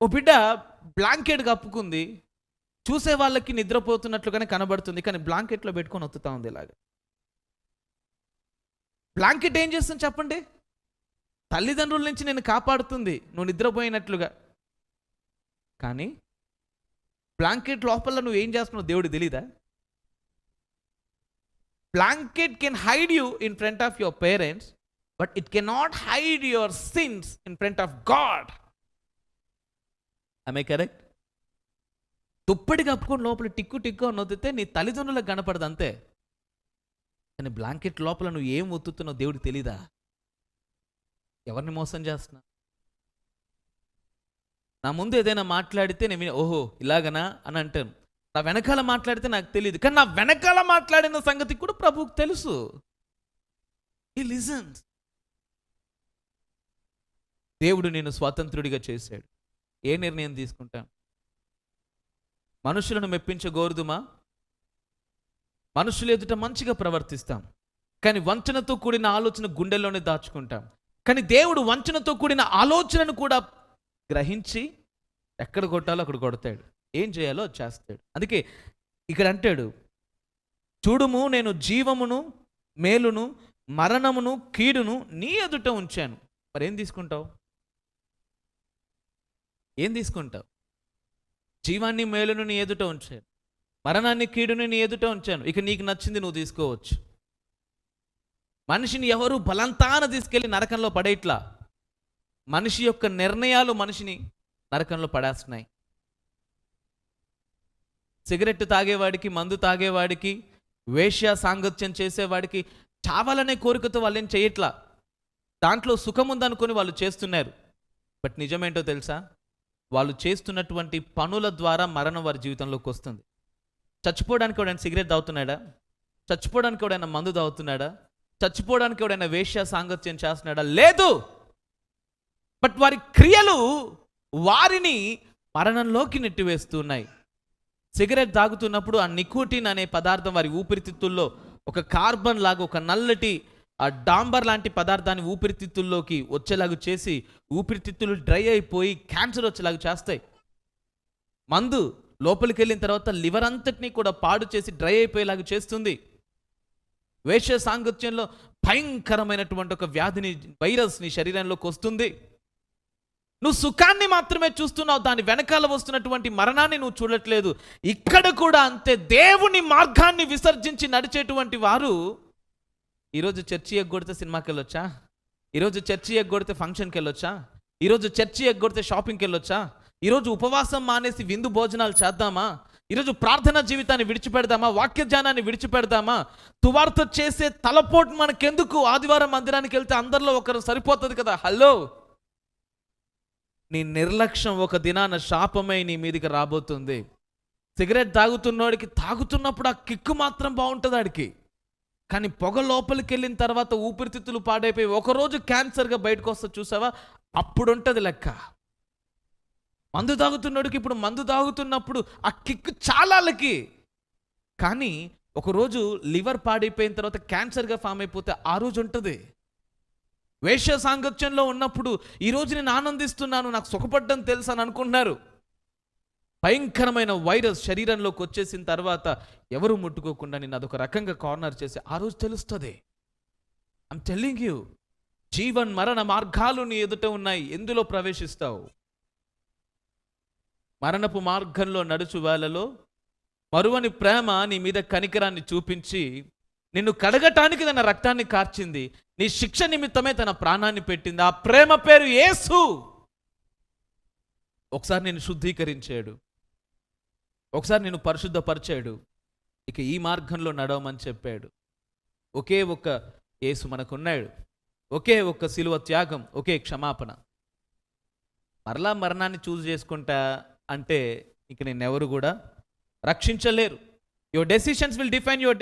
ఓ బిడ్డ బ్లాంకెట్ కప్పుకుంది చూసే వాళ్ళకి నిద్రపోతున్నట్లుగానే కనబడుతుంది కానీ బ్లాంకెట్లో పెట్టుకొని ఒత్తుతా ఉంది ఇలాగ. బ్లాంకెట్ ఏం చేస్తుంది చెప్పండి? తల్లిదండ్రుల నుంచి నేను కాపాడుతుంది నువ్వు నిద్రపోయినట్లుగా. కానీ బ్లాంకెట్ లోపల నువ్వు ఏం చేస్తున్నావు దేవుడు తెలీదా? Blanket can hide you in front of your parents but it can not hide your sins in front of God I correct తుప్పటి కప్పుకొని లోపల టిక్కు టిక్కు అని వదితే నీ తల్లిదండ్రులకు కనపడదు అంతే. కానీ బ్లాంకెట్ లోపల నువ్వు ఏం ఒత్తుతున్నావు దేవుడికి తెలీదా? ఎవరిని మోసం చేస్తున్నా? నా ముందు ఏదైనా మాట్లాడితే నేను ఓహో ఇలాగనా అని అంటాను. నా వెనకాల మాట్లాడితే నాకు తెలియదు కానీ నా వెనకాల మాట్లాడిన సంగతి కూడా ప్రభువుకు తెలుసు. ఈ లిజన్స్ దేవుడు నేను స్వాతంత్రుడిగా చేశాడు. ఏ నిర్ణయం తీసుకుంటాం? మనుషులను మెప్పించగోరుదుమా మనుషులు ఎదుట మంచిగా ప్రవర్తిస్తాం. కానీ వంచనతో కూడిన ఆలోచన గుండెల్లోనే దాచుకుంటాం. కానీ దేవుడు వంచనతో కూడిన ఆలోచనను కూడా గ్రహించి ఎక్కడ కొట్టాలో అక్కడ కొడతాడు. ఏం చేయాలో చేస్తాడు. అందుకే ఇక్కడ అంటాడు చూడుము నేను జీవమును మేలును మరణమును కీడును నీ ఎదుట ఉంచాను. మరి ఏం తీసుకుంటావు? ఏం తీసుకుంటావు? జీవాన్ని మేలును నీ ఎదుట ఉంచాను. మరణాన్ని కీడుని నీ ఎదుట ఉంచాను. ఇక నీకు నచ్చింది నువ్వు తీసుకోవచ్చు. మనిషిని ఎవరు బలంతాన తీసుకెళ్ళి నరకంలో పడేట్లా? మనిషి యొక్క నిర్ణయాలు మనిషిని నరకంలో పడేస్తున్నాయి. సిగరెట్ తాగేవాడికి మందు తాగేవాడికి వేష్య సాంగత్యం చేసేవాడికి చావాలనే కోరికతో వాళ్ళు ఏం చేయట్లా? దాంట్లో సుఖం ఉందనుకొని వాళ్ళు చేస్తున్నారు. బట్ నిజమేంటో తెలుసా? వాళ్ళు చేస్తున్నటువంటి పనుల ద్వారా మరణం వారి జీవితంలోకి వస్తుంది. చచ్చిపోవడానికి ఎవడైనా సిగరెట్ తాగుతున్నాడా? చచ్చిపోవడానికి ఎవడైనా మందు తాగుతున్నాడా? చచ్చిపోవడానికి ఎవడైనా వేశ్య సాంగత్యం చేస్తున్నాడా? లేదు! బట్ వారి క్రియలు వారిని మరణంలోకి నెట్టివేస్తున్నాయి. సిగరెట్ తాగుతున్నప్పుడు ఆ నికోటిన్ అనే పదార్థం వారి ఊపిరితిత్తుల్లో ఒక కార్బన్ లాగా ఒక నల్లటి ఆ డాంబర్ లాంటి పదార్థాన్ని ఊపిరితిత్తుల్లోకి వచ్చేలాగా చేసి ఊపిరితిత్తులు డ్రై అయిపోయి క్యాన్సర్ వచ్చేలాగా చేస్తాయి. మందు లోపలికి వెళ్ళిన తర్వాత లివర్ అంతటినీ కూడా పాడు చేసి డ్రై అయిపోయేలాగా చేస్తుంది. వేష సాంగత్యంలో భయంకరమైనటువంటి ఒక వ్యాధిని వైరస్ నీ శరీరంలోకి వస్తుంది. నువ్వు సుఖాన్ని మాత్రమే చూస్తున్నావు దాని వెనకాల వస్తున్నటువంటి మరణాన్ని నువ్వు చూడట్లేదు. ఇక్కడ కూడా అంతే దేవుని మార్గాన్ని విసర్జించి నడిచేటువంటి వారు ఈరోజు చర్చి ఎగ్గొడితే సినిమాకి వెళ్ళొచ్చా? ఈరోజు చర్చి ఎగ్గొడితే ఫంక్షన్కి వెళ్ళొచ్చా? ఈరోజు చర్చి ఎగ్గొడితే షాపింగ్కి వెళ్ళొచ్చా? ఈరోజు ఉపవాసం మానేసి విందు భోజనాలు చేద్దామా? ఈరోజు ప్రార్థనా జీవితాన్ని విడిచిపెడదామా? వాక్య ధ్యానాన్ని విడిచిపెడదామా? తువార్త చేసే తలపోటు మనకెందుకు? ఆదివారం మందిరానికి వెళ్తే అందరిలో ఒకరు సరిపోతుంది కదా? హలో! నీ నిర్లక్ష్యం ఒక దినాన శాపమై నీ మీదకి రాబోతుంది. సిగరెట్ తాగుతున్నోడికి తాగుతున్నప్పుడు ఆ కిక్కు మాత్రం బాగుంటుంది ఆడికి. కానీ పొగ లోపలికి వెళ్ళిన తర్వాత ఊపిరితిత్తులు పాడైపోయి ఒకరోజు క్యాన్సర్గా బయటకు వస్తా చూసావా? అప్పుడు ఉంటుంది లెక్క. మందు తాగుతున్నోడికి ఇప్పుడు మందు తాగుతున్నప్పుడు ఆ కిక్ చాలాలకి కానీ ఒకరోజు లివర్ పాడైపోయిన తర్వాత క్యాన్సర్గా ఫామ్ అయిపోతే ఆ రోజు ఉంటుంది. వేష సాంగత్యంలో ఉన్నప్పుడు ఈరోజు నేను ఆనందిస్తున్నాను నాకు సుఖపడ్డం తెలుసు అని అనుకుంటున్నారు. భయంకరమైన వైరస్ శరీరంలోకి వచ్చేసిన తర్వాత ఎవరు ముట్టుకోకుండా నేను అదొక రకంగా కార్నర్ చేసి ఆ రోజు తెలుస్తుంది. ఐమ్ టెల్లింగ్ యూ జీవన్ మరణ మార్గాలు నీ ఎదుట ఉన్నాయి. ఎందులో ప్రవేశిస్తావు? మరణపు మార్గంలో నడుచు వేళలో మరువని ప్రేమ నీ మీద కనికరాన్ని చూపించి నిన్ను కడగటానికి తన రక్తాన్ని కార్చింది. నీ శిక్ష నిమిత్తమే తన ప్రాణాన్ని పెట్టింది. ఆ ప్రేమ పేరు యేసు. ఒకసారి నేను శుద్ధీకరించాడు. ఒకసారి నేను పరిశుద్ధపరిచాడు. ఇక ఈ మార్గంలో నడవమని చెప్పాడు. ఒకే ఒక్క యేసు మనకున్నాడు. ఒకే ఒక్క సిలువ త్యాగం ఒకే క్షమాపణ. మరలా మరణాన్ని చూస్ చేసుకుంటా అంటే ఇక నేను ఎవరు కూడా రక్షించలేరు. Your decisions will define your